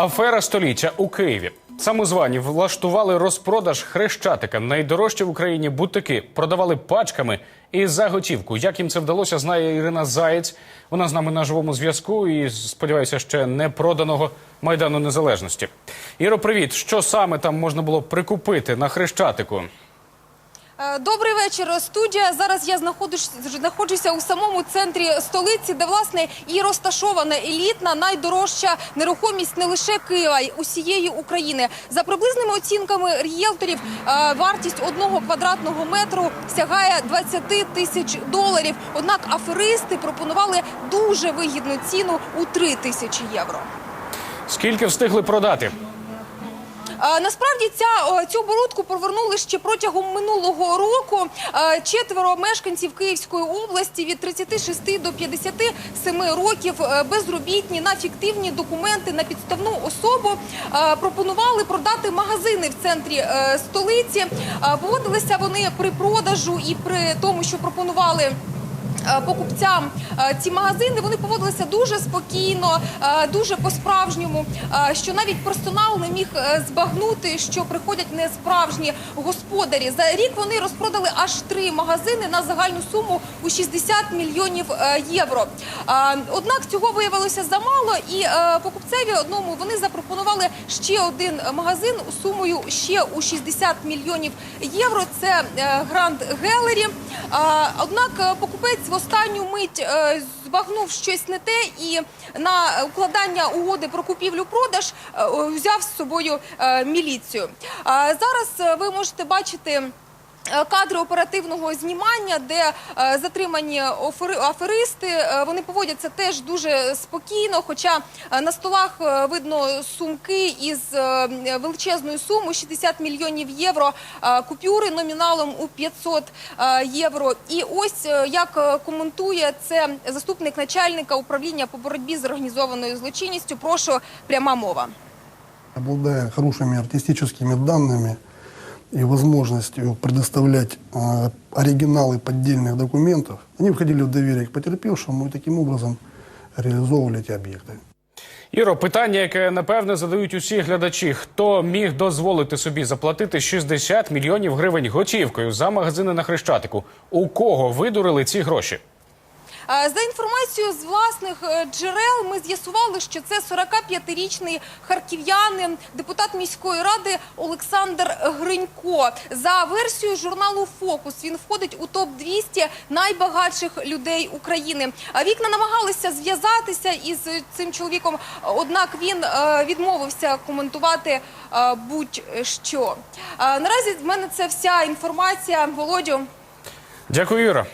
Афера століття у Києві. Самозвані влаштували розпродаж хрещатика. Найдорожчі в Україні бутики продавали пачками і за готівку. Як їм це вдалося, знає Ірина Заєць. Вона з нами на живому зв'язку і сподіваюся, ще не проданого майдану незалежності. Іро, привіт! Що саме там можна було прикупити на хрещатику? Е, Добрий вечір, студія. Зараз я знаходжусь, знаходжуся у самому центрі столиці, де власне і розташована елітна найдорожча нерухомість не лише Києва, й усієї України. За приблизними оцінками рієлторів, е, вартість одного квадратного метру сягає 20 тисяч доларів. Однак аферисти пропонували дуже вигідну ціну у 3 тисячі євро. Скільки встигли продати? Насправді ця цю оборудку повернули ще протягом минулого року. Четверо мешканців Київської області від 36 до 57 років е, безробітні на фіктивні документи на підставну особу пропонували продати магазини в центрі е, столиці. Поводилися вони при продажу і при тому, що пропонували. Е, Покупцям е, ці магазини вони поводилися дуже спокійно, е, дуже по-справжньому. Що навіть персонал не міг збагнути, що приходять не справжні господарі. За рік вони розпродали аж три магазини на загальну суму у 60 мільйонів євро. Однак цього виявилося замало, і покупцеві одному вони запропонували ще один магазин сумою ще у 60 мільйонів євро. Це Гранд Гелері. Однак покупець в останню мить е, збагнув щось не те і на укладання угоди про купівлю-продаж е, взяв з собою е, міліцію. Зараз ви можете бачити. Е, Кадри оперативного знімання, де е, затримані аферисти, Е, вони поводяться теж дуже спокійно. Хоча на столах видно сумки із величезною сумою 60 мільйонів євро, купюри номіналом у 500 е, євро. І ось як коментує це заступник начальника управління по боротьбі з організованою злочинністю. Прошу пряма мова. Обладая хорошими артистическими данными и возможностью предоставлять э, оригиналы поддельных документов, они входили в доверие к потерпевшему и таким образом реализовывали эти объекты. Іро, питання, яке напевне задають усі глядачі: хто міг дозволити собі заплатити 60 мільйонів гривень готівкою за магазини на хрещатику? У кого видурили ці гроші? Е, За інформацією з власних е, джерел, ми з'ясували, що це 45-річний харків'янин, депутат міської ради Олександр Гринько. За версією журналу Фокус він входить у топ 200 найбагатших людей України. Вікна намагалися зв'язатися із цим чоловіком, однак він е, відмовився коментувати будь-що. Наразі в мене це вся інформація. Володю. Дякую, Іро.